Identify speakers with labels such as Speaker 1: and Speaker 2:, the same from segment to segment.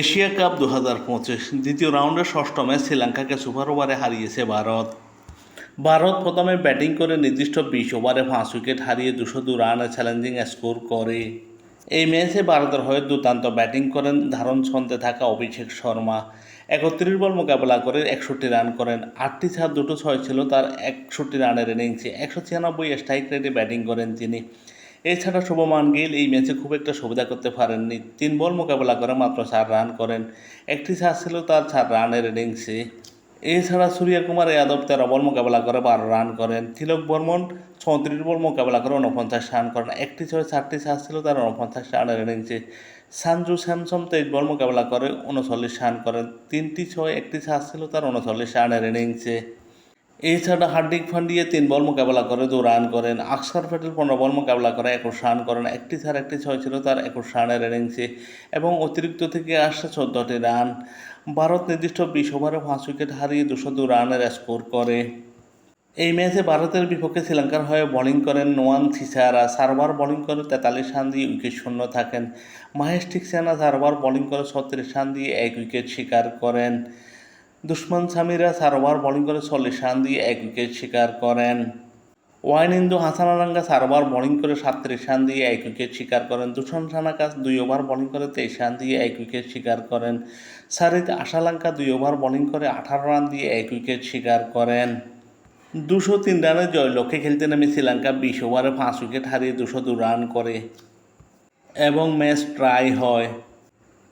Speaker 1: Asia cup দু হাজার পঁচিশ দ্বিতীয় রাউন্ডের ষষ্ঠ ম্যাচ শ্রীলঙ্কাকে সুপার ওভারে হারিয়েছে ভারত। ভারত প্রথমে ব্যাটিং করে নির্দিষ্ট বিশ ওভারে পাঁচ উইকেট হারিয়ে দুশো দু রানে চ্যালেঞ্জিং স্কোর করে। এই ম্যাচে ভারতের হয়ে দুর্দান্ত ব্যাটিং করেন ধারণ ছন্দে থাকা অভিষেক শর্মা। একত্রিশ বল মোকাবেলা করে একষট্টি রান করেন। আটটি ছাড়, দুটো ছয় ছিল তার একষট্টি রানের ইনিংসে। একশো ছিয়ানব্বই স্ট্রাইক রেটে ব্যাটিং করেন তিনি। এছাড়া শুভমান গিল এই ম্যাচে খুব একটা সুবিধা করতে পারেননি। তিন বল মোকাবেলা করে মাত্র চার রান করেন। একটি ছাড় ছিল তার চার রানের ইনিংসে। এছাড়া সূর্যকুমার যাদব তেরো বল মোকাবেলা করে বারো রান করেন। তিলক বর্মন চৌত্রিশ বল মোকাবেলা করে উনপঞ্চাশ রান করেন। একটি ছয়, চারটি চার ছিল তার উনপঞ্চাশ রানের ইনিংসে। সানজু স্যামসন তেইশ বল মোকাবেলা করে উনচল্লিশ রান করেন। তিনটি ছয়, একটি চার ছিল তার উনচল্লিশ রানের ইনিংসে। এছাড়া হার্দিক পান্ডিয়া তিন বল মোকাবেলা করে দু রান করেন। আকসার প্যাটেল পনেরো বল মোকাবেলা করে একুশ রান করেন। একটি ছাড় একটি ছয় ছিল তার একুশ রানের ইনিংসে এবং অতিরিক্ত থেকে আসছে চোদ্দটি রান। ভারত নির্দিষ্ট বিশ ওভারে পাঁচ উইকেট হারিয়ে দুশো দু রানের স্কোর করে। এই ম্যাচে ভারতের বিপক্ষে শ্রীলঙ্কার হয়ে বোলিং করেন নোয়াং সিসারা সার্ভার বোলিং করে তেতাল্লিশ রান দিয়ে উইকেট শূন্য থাকেন। মাহেশ টিকসেনা সার্ভার বোলিং করে ছত্রিশ রান দিয়ে এক উইকেট শিকার করেন। দুশ্মন সামিরা সারোয়ার বোলিং করে চল্লিশ রান দিয়ে এক উইকেট শিকার করেন। ওয়াইনিন্দু হাসানারাঙ্গা সারোয়ার বোলিং করে সাতত্রিশ রান দিয়ে এক উইকেট শিকার করেন। দূষণ সানাকাস দুই ওভার বোলিং করে তেইশ রান দিয়ে এক উইকেট শিকার করেন। সারিদ আশালাঙ্কা দুই ওভার বোলিং করে আঠারো রান দিয়ে এক উইকেট শিকার করেন। দুশো তিন রানের জয় লক্ষ্যে খেলতে নেমে শ্রীলঙ্কা বিশ ওভারে পাঁচ উইকেট হারিয়ে দুশো দু রান করে। এবং ম্যাচ ট্রাই হয়।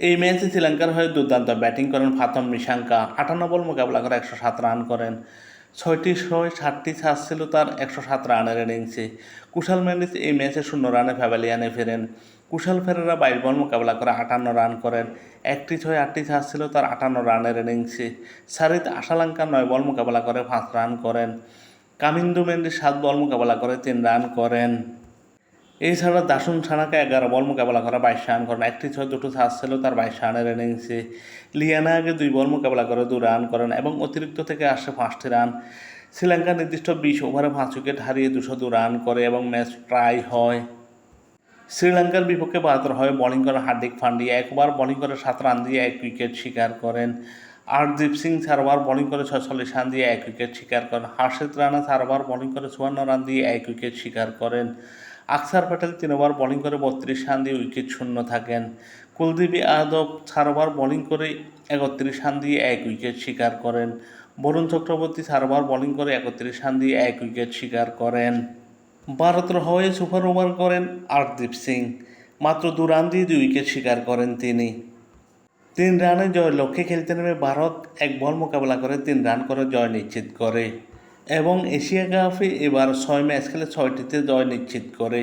Speaker 1: এই ম্যাচে শ্রীলঙ্কার হয়ে দুর্দান্ত ব্যাটিং করেন ফাতম নিশাঙ্কা। আটান্ন বল মোকাবেলা করে একশো সাত রান করেন। ছয়টি ছয় ষাটটি ছাড় ছিল তার একশো সাত রানের ইনিংসে। কুশাল মেন্ডিস এই ম্যাচে শূন্য রানে প্যাভালিয়ানে ফেরেন। কুশাল ফেরেরা বাইশ বল মোকাবেলা করে আটান্ন রান করেন। একটি ছয়, আটটি ছাড় ছিল তার আটান্ন রানের ইনিংসে। সারিদ আশালাঙ্কা নয় বল মোকাবেলা করে পাঁচ রান করেন। কামিন্দু মেন্ডি সাত বল মোকাবেলা করে তিন রান করেন। এছাড়া দাসুন ছানাকে এগারো বল মোকাবেলা করে বাইশ রান করেন একটি ছয়, দুটো ছাড় ছিল, তার বাইশ রানের ইনিংসে আগে দুই বল মোকাবেলা করে, দু রান করেন এবং অতিরিক্ত থেকে আসে পাঁচটি রান। শ্রীলঙ্কা নির্দিষ্ট বিশ ওভারে পাঁচ উইকেট হারিয়ে দুশো দু রান করে এবং ম্যাচ ট্রাই হয়। শ্রীলঙ্কার বিপক্ষে ভারতের হয়ে, বোলিং করে হার্দিক পান্ডিয়া একবার বোলিং করে সাত রান দিয়ে এক উইকেট শিকার করেন আরদীপ সিং সারবার বোলিং করে ছয়চল্লিশ রান দিয়ে এক উইকেট শিকার করেন। হর্ষিত রানা সারবার বোলিং করে চুয়ান্ন রান দিয়ে এক উইকেট শিকার করেন। আকসার প্যাটেল তিন ওভার বোলিং করে বত্রিশ রান দিয়ে উইকেট শূন্য থাকেন। কুলদীপ যাদব চার ওভার বোলিং করে একত্রিশ রান দিয়ে এক উইকেট শিকার করেন। বরুণ চক্রবর্তী চার ওভার বোলিং করে একত্রিশ রান দিয়ে এক উইকেট শিকার করেন। ভারতের হয়ে সুপার ওভার করেন আরদীপ সিং। মাত্র দু রান দিয়ে দুই উইকেট শিকার করেন তিনি। তিন রানে জয়, লক্ষ্যে খেলতে নেমে ভারত এক বল মোকাবেলা করে তিন রান করে জয় নিশ্চিত করে। এবং এশিয়া কাপে এবার ছয় ম্যাচ খেলে ছয়টিতে জয় নিশ্চিত করে।